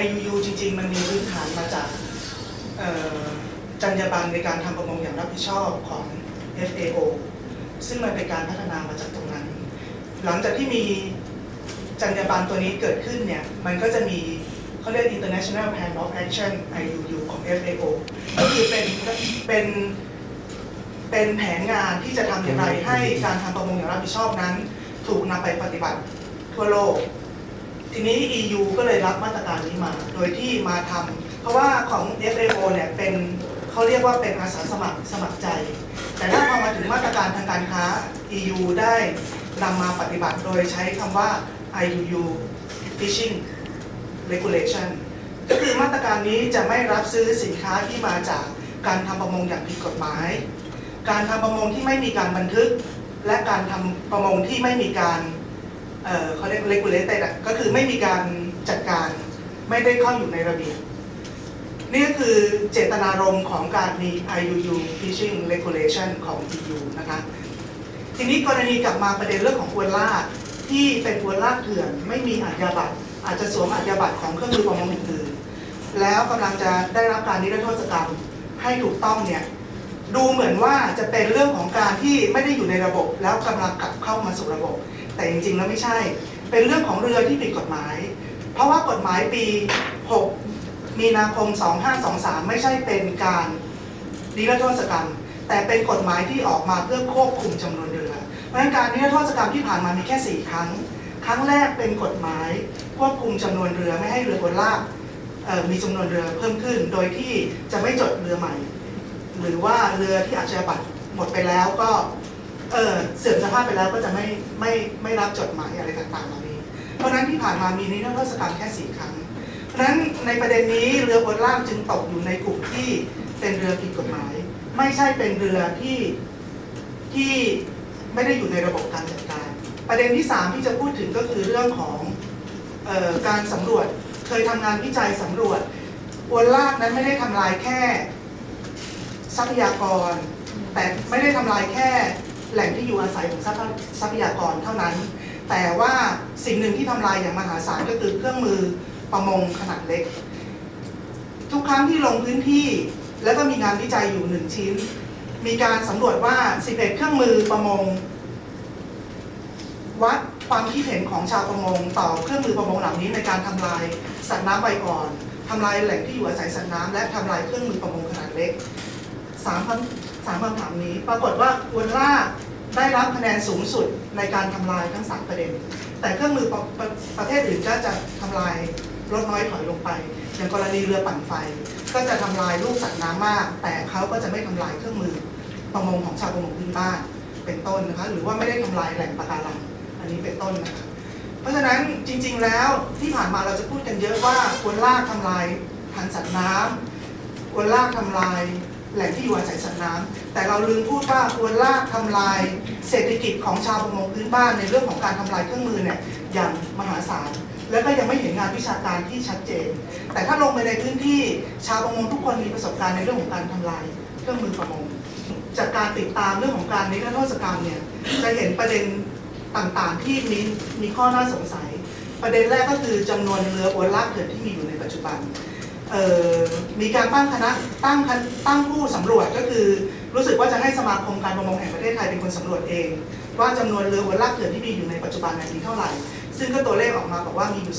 IUU จริง ๆ มันมีพื้นฐานมาจากจรรยาบรรณในการทำประมงอย่างรับผิดชอบของ FAO ซึ่งมันเป็นการพัฒนามาจากตรงนั้น หลังจากที่มีจรรยาบรรณตัวนี้เกิดขึ้นเนี่ย มันก็จะมีเขาเรียก International Plan of Action IUU ของ FAO ก็คือเป็นเป็นเป็นแผนงานที่จะทำอย่างไรให้การทำประมงอย่างรับผิดชอบนั้น ถูกนำไปปฏิบัติทั่วโลก ทีนี้ EU ก็เลยรับมาตรการนี้มา โดยที่มาทำเพราะว่าของ FAO เนี่ยเป็นเขาเรียกว่าเป็นอาสาสมัครสมัครใจ แต่ถ้าพอมาถึงมาตรการทางการค้า EU ได้นำมาปฏิบัติโดยใช้คำว่า IUU Fishing Regulation ก็คือมาตรการนี้จะไม่รับซื้อสินค้าที่มาจากการทำประมงอย่างผิดกฎหมาย การทำประมงที่ไม่มีการบันทึก และการทำประมงที่ไม่มีการ เขาเรียก regulated อะก็คือไม่มีการจัดการไม่ได้เข้าอยู่ในระเบียบนี่ก็คือเจตนารมณ์ของการมี IUU Fishing Regulation ของ EU นะคะ ทีนี้กรณีกลับมาประเด็นเรื่องของอวนลากที่เป็นอวนลากเถื่อนไม่มีอาญาบัตรอาจจะสวมอาญาบัตรของเครื่องมือประมงอื่นๆแล้วกำลังจะได้รับการนิรโทษกรรมให้ถูกต้องเนี่ยดูเหมือนว่าจะเป็นเรื่องของการที่ไม่ได้อยู่ในระบบ แล้วกำลังกลับเข้ามาสู่ระบบ แต่จริงๆแล้วไม่ใช่ เป็นเรื่องของเรือที่ผิดกฎหมาย เพราะว่ากฎหมายปี 6 มีนาคม 2523 ไม่ใช่เป็นการนิรโทษกรรม แต่เป็นกฎหมายที่ออกมาเพื่อควบคุมจำนวนเรือ เพราะฉะนั้นการนิรโทษกรรมที่ผ่านมามีแค่ 4 ครั้ง ครั้งแรกเป็นกฎหมายควบคุมจำนวนเรือไม่ให้เรือบนลากมีจำนวนเรือเพิ่มขึ้น โดยที่จะไม่จดเรือใหม่ หรือว่าเรือที่อาชญาบัตรหมดไปแล้วก็ เออเสื่อมสภาพไปแล้วก็จะไม่ไม่ไม่รับจดหมายอะไรต่างๆเหล่านี้ เพราะฉะนั้นที่ผ่านมามีนิรโทษกรรมแค่สี่ครั้ง เพราะฉะนั้นในประเด็นนี้เรือบนล่างจึงตกอยู่ในกลุ่มที่เป็นเรือผิดกฎหมาย ไม่ใช่เป็นเรือที่ที่ไม่ได้อยู่ในระบบการจัดการ ประเด็นที่สามที่จะพูดถึงก็คือเรื่องของออการสำรวจเคยทำงานวิจัยสำรวจอวนลากนั้นไม่ได้ทำลายแค่ ทรัพยากร แต่ไม่ได้ทำลายแค่ แหล่งที่อยู่อาศัยของทรัพยากรเท่านั้น แต่ว่าสิ่งหนึ่งที่ทำลายอย่างมหาศาลก็คือเครื่องมือประมงขนาดเล็ก ทุกครั้งที่ลงพื้นที่ แล้วก็มีงานวิจัยอยู่หนึ่งชิ้น มีการสำรวจว่า 11 เครื่องมือประมง วัดความคิดเห็นของชาวประมง ต่อเครื่องมือประมงเหล่านี้ในการทำลายสัตว์น้ำใบอ่อนทำลายแหล่งที่อยู่อาศัยสัตว์น้ำและทำลายเครื่องมือประมงขนาดเล็กสามคำ สามคำถามนี้ ปรากฏว่าอวนล่าได้รับคะแนนสูงสุดในการทำลายทั้งสามประเด็น แต่เครื่องมือประปรประเภทอื่นก็จะทำลายลดน้อยถอยลงไป อย่างกรณีเรือปั่นไฟ ก็จะทำลายลูกสัตว์น้ำมาก แต่เขาก็จะไม่ทำลายเครื่องมือประมงของชาวประมงพื้นบ้านเป็นต้นนะคะหรือว่าไม่ได้ทำลายแหล่งปะการังอันนี้เป็นต้นนะคะเพราะฉะนั้นจริง ๆแล้วที่ผ่านมาเราจะพูดกันเยอะว่าควรลากทำลายพันสัตว์น้ำควรลากทำลาย แหล่งที่อยู่อาศัยสัตว์น้ำแต่เราลืมพูดว่าควรลากทำลายเศรษฐกิจของชาวประมงพื้นบ้านในเรื่องของการทำลายเครื่องมือเนี่ยอย่างมหาศาลแล้วก็ยังไม่เห็นงานวิชาการที่ชัดเจน แต่ถ้าลงไปในพื้นที่ชาวประมงทุกคนมีประสบการณ์ในเรื่องของการทำลายเครื่องมือประมง จากการติดตามเรื่องของการนิรโทษกรรมเนี่ยจะเห็นประเด็นต่างๆที่มีมีข้อน่าสงสัย ประเด็นแรกก็คือจำนวนเรืออวนลากเถื่อนที่มีอยู่ในปัจจุบัน มีการตั้งคณะตั้งตั้งผู้สำรวจก็คือ รู้สึกว่าจะให้สมาคมการประมงแห่งประเทศไทยเป็นคนสำรวจเอง ว่าจำนวนเรือวนลากเถื่อนที่มีอยู่ในปัจจุบันเนยมีเท่าไหร่ ซึ่งก็ตัวเลขออกมาบอกว่ามีอยู่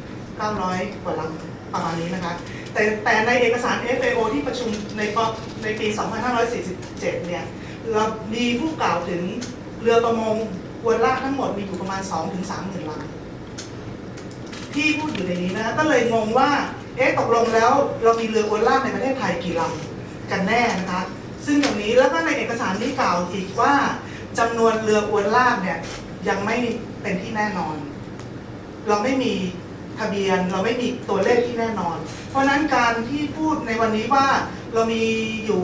2,900 กว่าลำประมาณนี้นะคะแต่แต่ในเอกสาร FAO ที่ประชุมในปในปี 2547 เนี่ยเรามีผู้กล่าวถึงเรือประมงวนลากทั้งหมดมีอยู่ประมาณ 2-3หมื่นลำที่พูดอยู่ในนี้นะคะก็เลยงงว่า เอ๊ะตกลงแล้วเรามีเรืออวนลากในประเทศไทยกี่ลำกันแน่นะคะ ซึ่งตรงนี้แล้วก็ในเอกสารที่กล่าวอีกว่าจำนวนเรืออวนลากเนี่ยยังไม่เป็นที่แน่นอน เราไม่มีทะเบียนเราไม่มีตัวเลขที่แน่นอน เพราะฉะนั้นการที่พูดในวันนี้ว่าเรามีอยู่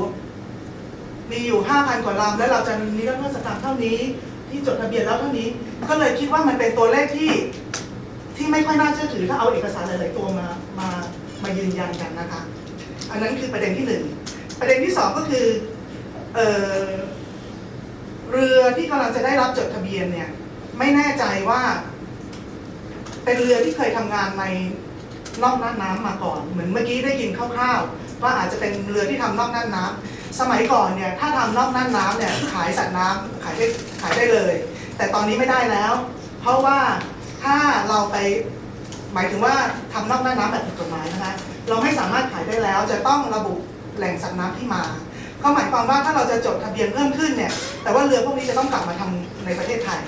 มีอยู่ 5,000 กว่าลำแล้วเราจะมีรัฐศกรรมเท่านี้ ที่จดทะเบียนแล้วเท่านี้ ก็เลยคิดว่ามันเป็นตัวเลขที่ที่ไม่ค่อยน่าเชื่อถือถ้าเอาเอกสารหลาย ๆ ตัวมามา นยันกันนะคะ อันนั้นคือประเด็นที่หนึ่งประเด็นที่สองก็คือเอเรือที่กำลังจะได้รับจดทะเบียนเนี่ยไม่แน่ใจว่า เป็นเรือที่เคยทำงานในนอกน่านน้ำมาก่อน เหมือนเมื่อกี้ได้ยินคร่าวๆว่าอาจจะเป็นเรือที่ทำนอกน่านน้ำสมัยก่อนเนี่ยถ้าทำนอกน่านน้ำเนี่ยขายสัตว์น้ำขายได้ขายได้เลย แต่ตอนนี้ไม่ได้แล้ว เพราะว่าถ้าเราไป หมายถึงว่าทำนอกหน้าน้ำแบบผิดกฎหมายนะคะเราไม่สามารถขายได้แล้วจะต้องระบุแหล่งสัตว์น้ำที่มาก็หมายความว่าถ้าเราจะจดทะเบียนเพิ่มขึ้นเนี่ยแต่ว่าเรือพวกนี้จะต้องกลับมาทำในประเทศไทย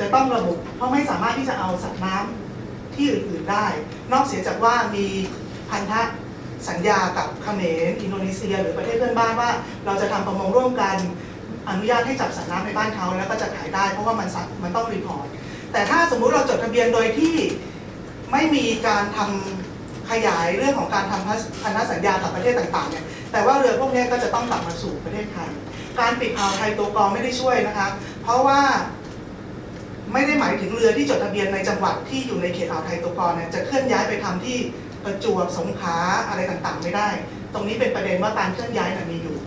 จะต้องระบุเพราะไม่สามารถที่จะเอาสัตว์น้ำที่อื่นๆได้ นอกเสียจากว่ามีพันธะสัญญากับเขมรอินโดนีเซีย หรือประเทศเพื่อนบ้านว่า เราจะทำประมงร่วมกันอนุญาตให้จับสัตว์น้ำในบ้านเขาแล้วก็จะขายได้ เพราะว่ามันสัตว์มันต้องรีพอร์ต แต่ถ้าสมมุติเราจดทะเบียนโดยที่ไม่มีการทำขยายเรื่องของการทำพันธสัญญากับประเทศต่างๆเนี่ยแต่ว่าเรือพวกนี้ก็จะต้องกลับมาสู่ประเทศไทย การปิดอ่าวไทยตัวกองไม่ได้ช่วยนะคะ เพราะว่าไม่ได้หมายถึงเรือที่จดทะเบียนในจังหวัดที่อยู่ในเขตอ่าวไทยตัวกรเนี่ยจะเคลื่อนย้ายไปทำที่ประจวบสงขลาอะไรต่างๆ ไม่ได้ ตรงนี้เป็นประเด็นว่าการเคลื่อนย้ายน่ะมีอยู่